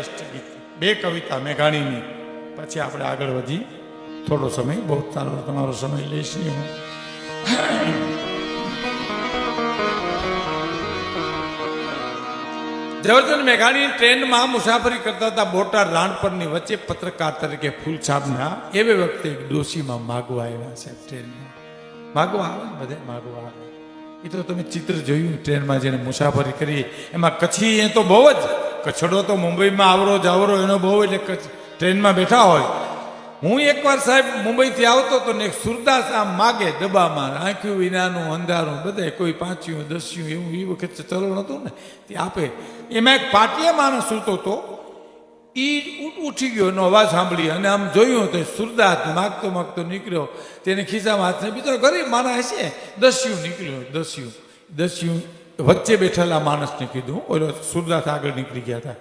રાષ્ટ્રગીત બે કવિતા મેઘાણીની પછી આપણે આગળ વધી. થોડો સમય, બહુ તારો તમારો સમય લઈશ નહીં હું ઝવેરચંદ મેઘાણી ટ્રેનમાં મુસાફરી કરતા હતા બોટાદ રાણપરની વચ્ચે પત્રકાર તરીકે ફૂલછાપના. એવે વખતે એક ડોશીમાં માગવા આવ્યા છે ટ્રેનમાં. માગવા આવે ને બધે? માગવા આવે. એ તો તમે ચિત્ર જોયું ટ્રેનમાં જેને મુસાફરી કરી. એમાં કચ્છી એ તો બહુ જ કચ્છડો તો મુંબઈમાં આવરો જાવરો, એનો બહુ એટલે ટ્રેનમાં બેઠા હોય. હું એકવાર સાહેબ મુંબઈથી આવતો હતો ને સુરદાસ આમ માગે ડબ્બામાં આંખ્યું વિનાનું, અંધારું, બધે કોઈ પાંચ્યું, દસ્યું, એવું એ વખત ચલણ હતું ને, તે આપે. એમાં એક પાટિયા માણસ સૂતો હતો એ ઉઠી ગયો, એનો અવાજ સાંભળી અને આમ જોયું તો સુરદાસ માગતો માગતો નીકળ્યો. તેને ખિસ્સામાં હાથને બીજો ગરીબ માણસ હશે. દસ્યું, નીકળ્યો, દસ્યું દસ્યું. વચ્ચે બેઠેલા માણસને કીધું ઓલો સુરદાસ આગળ નીકળી ગયા હતા.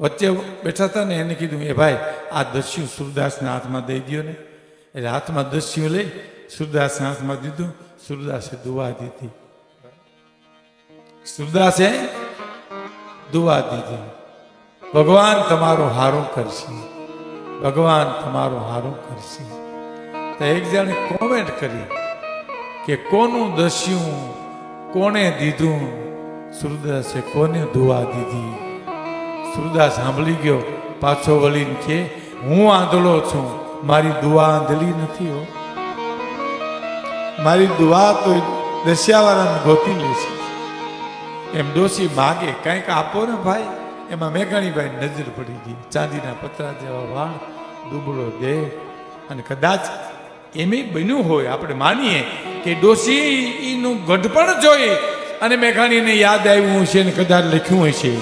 વચ્ચે બેઠા હતા ને એને કીધું, એ ભાઈ, આ દસ્યુ સુરદાસના હાથમાં દઈ દ્યો ને. એટલે હાથમાં દસ્યુ લઈ સુરદાસના હાથમાં દીધું, સુરદાસે દુવા દીધી. સુરદાસે દુઆ દીધી. ભગવાન તમારો હારો કરશે. ભગવાન તમારો હારો કરશે. તો એક જણે કોમેન્ટ કરી કે, કોનું દસ્યું કોણે દીધું? સુરદાસે કોને દુઆ દીધી? સુરદાસ સાંભળી ગયો, પાછો વળીને કે, હું આંધળો છું, મારી દુઆ આંધળી નથી હો. મારી દુઆ તો દસ્યાવાળાને ગોતી લેશે એમ ડોસી માગે, કંઈક આપો ને ભાઈ. એમાં મેઘાણીભાઈ નજર પડી ગઈ, ચાંદીના પતરા જેવા વાળ, દુબળો દેહ, અને કદાચ એમે બન્યું હોય, આપણે માનીએ કે ડોસી એનું ગઢપણ જોઈ અને મેઘાણીને યાદ આવ્યું હશે ને કદાચ લખ્યું હશે.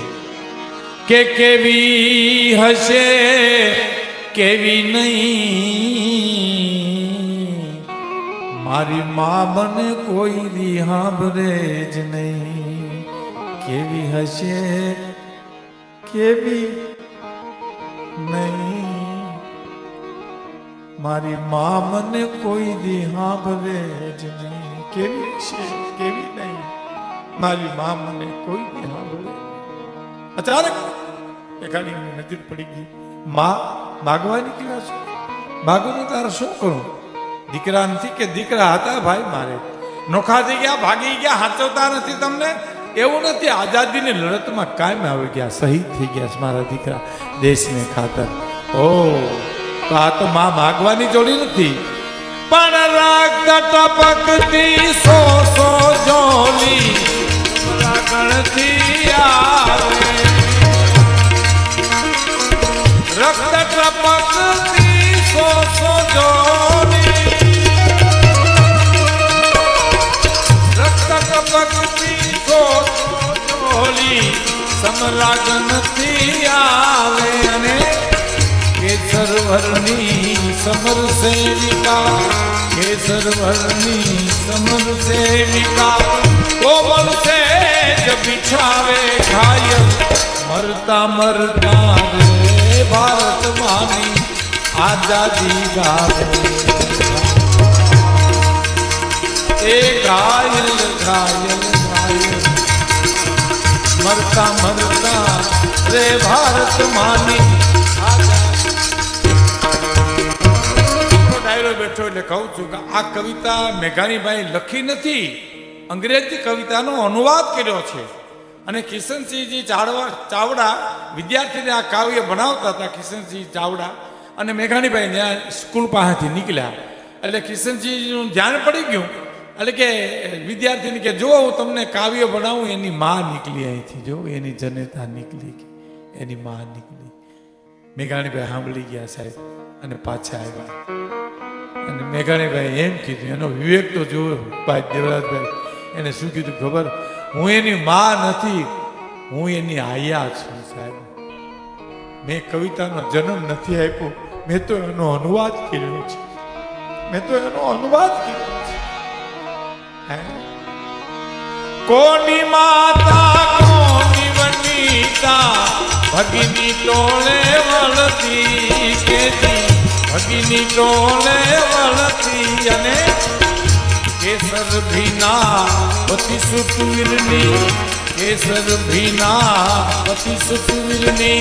કે કેવી હશે, કેવી નહીં? મારી મા મને કોઈ રિહાબરે જ નહીં. કેવી હશે, કેવી નહીં? મારી મા મને કોઈ દી સાંભળે જ નહીં. કેવી છે? કેવી નહીં? મારી મા મને કોઈ દી સાંભળે અચાનક એકાની નજર પડી ગઈ. મા માગવાની કેવા છો? માગું તારે શું કરું? દીકરા નથી કે દીકરા હતા ભાઈ મારે? નોખા થઈ ગયા, ભાગી ગયા, હાચવતા નથી તમને? એવું નથી, આઝાદીની લડતમાં કાયમ આવી ગયા, શહીદ થઈ ગયા છે મારા દીકરા. દેશને ખાતર. ઓ તો આ તો માં માગવાની જોડી નથી. પણ રાગ ટપકતી સો સો જોલી ગણતી આવે. રક્ત ટપકતી સો સો જોલી રક્ત ટપકતી સો સો જોલી સમરાગનથી કેસર વર્ણની સમર સેવિકા કેસર વર્ણની સમર સેવિકા કોમલ છે જ બિછાવે ઘાયલ મરતા મરતા રે ભારત માની આઝાદી ગાવે એ ઘાયલ ઘાયલ ઘાયલ મરતા મરતા રે ભારત બેઠો એટલે કહું છું કે આ કવિતા મેઘાણીભાઈ લખી નથી. અંગ્રેજી કવિતાનો અનુવાદ કર્યો છે. અને કિશનસિંહજી ચાવડા ચાવડા વિદ્યાર્થીને આ કાવ્ય બનાવતા હતા કિશનસિંહ ચાવડા. અને મેઘાણીભાઈ ત્યાં સ્કૂલ પાસેથી નીકળ્યા. એટલે કિશનસિંહજીનું ધ્યાન પડી ગયું. એટલે કે વિદ્યાર્થીને કે જો હું તમને કાવ્ય બનાવું એની માં નીકળી અહીંથી. જો એની જનેતા નીકળી એની માં નીકળી મેઘાણીભાઈ સાંભળી ગયા સાહેબ અને પાછા આવ્યા. અને મેઘાણીભાઈ એમ કીધું, એનો વિવેક તો જોયો ભાઈ દેવરાજભાઈ, એને શું કીધું ખબર? હું એની માં નથી, હું એની આયા છું સાહેબ. મેં કવિતાનો જન્મ નથી આપ્યો, મેં તો એનો અનુવાદ કર્યો છે. મેં તો એનો અનુવાદ કર્યો છે. કોની માતા, કોની વનિતા, ભગીની ટોળે વળતી કેતી ભગીની ટોળે વળતી અને કેસર ભીના પતિ સુતુરની કેસર ભીના પતિ સુતુરની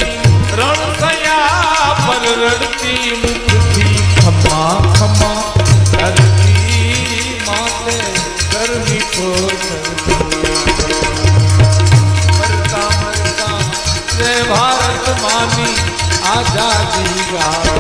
રણ થયા પર રડતી મુખથી ખમા ખમા, ધરતી માતે કરવી ભારત માની આઝાદી ગાઓ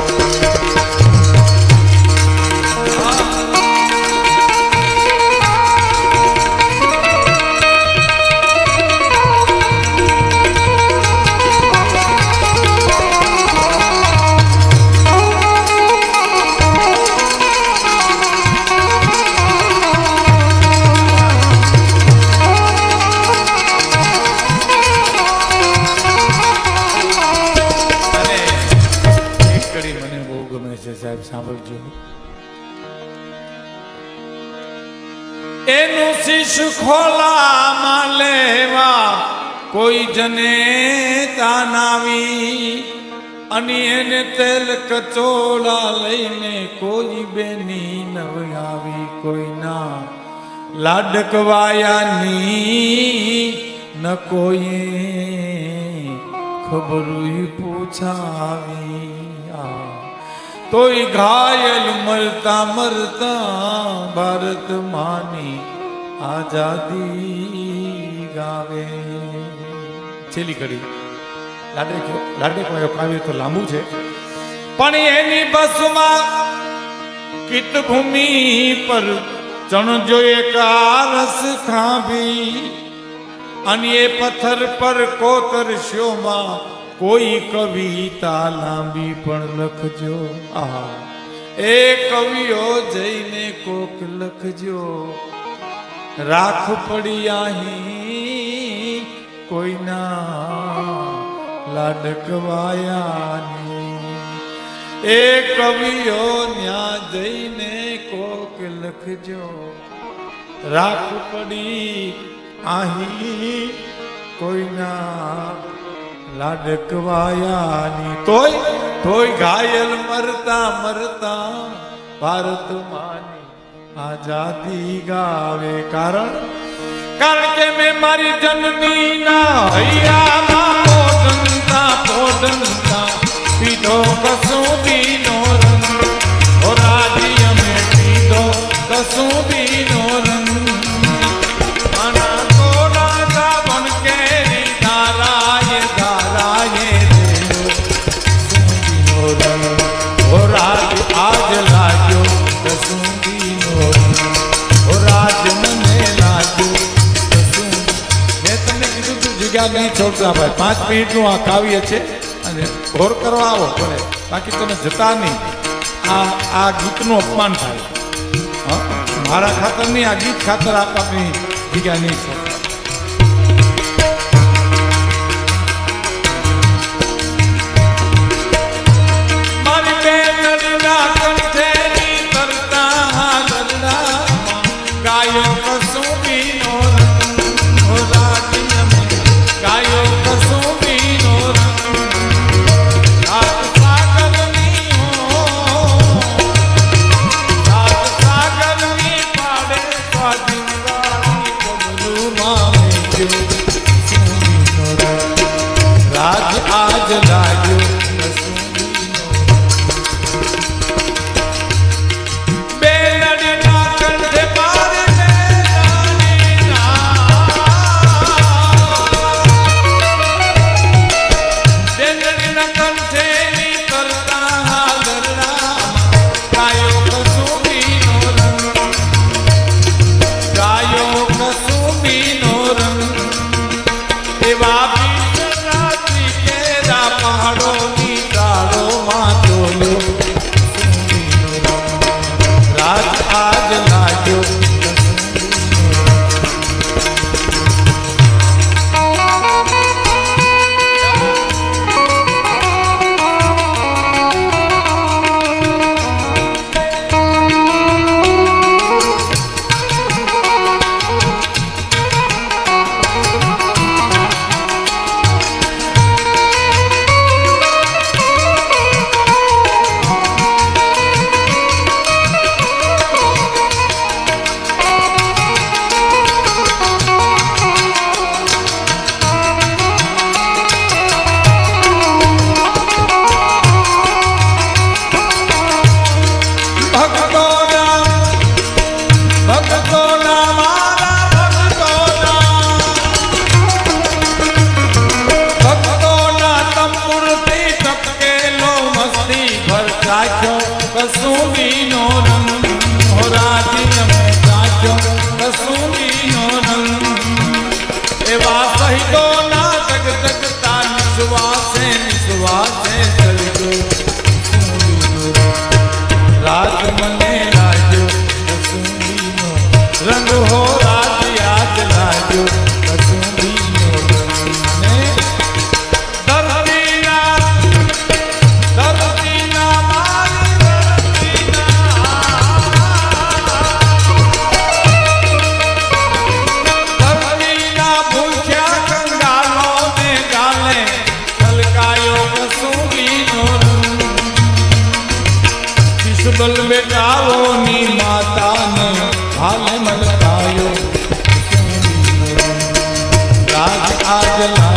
જને તાનાવી, અને એને તેલ કચોળા લઈને કોઈ બેની નવયાવી કોઈના લાડકવાયાની ન કોઈ ખબર પૂછાવી. તોય ઘાયલ મરતા મરતા ભારત માની આઝાદી ગાવે. છેલ્લી કડી. લાડે લાડરી કોઈ કાવ્ય તો લાંબુ છે. પણ એની બસમાં કિત ભૂમિ પર ચણજો એક આરસ ખાંભી. અને એ પથ્થર પર કોતરશોમાં કોઈ કવિતા લાંબી પણ લખજો. આહા. એ કવિઓ જઈને કોક લખજો. રાખ પડી આહી. કોઈના લાડકવાયાની એ કવિઓ ન્યા જઈને કોક લખજો, રાખ પડી આહી, કોઈના લાડકવાયાની તોય તોય ઘાયલ મરતા મરતા ભારત માની આઝાદી ગાવે. કારણ કારણ કે મેં મારી જનની ના હૈયામાં પોડનતા પોડનતા પીધો કસુંબીનો તમને કીધું તું જગ્યા નહીં છોડતા ભાઈ પાંચ મિનિટનું આ કાવ્ય છે અને ઘોર કરવા આવો ભલે બાકી તમે જતા નહીં. આ આ ગીતનું અપમાન થાય. મારા મારા ખાતરની આ ગીત ખાતર આપવાની જગ્યા નહીં છોડતા die. બેટાઓની માતાને હાલ મલકાયો રાજ આજ લાગ્યો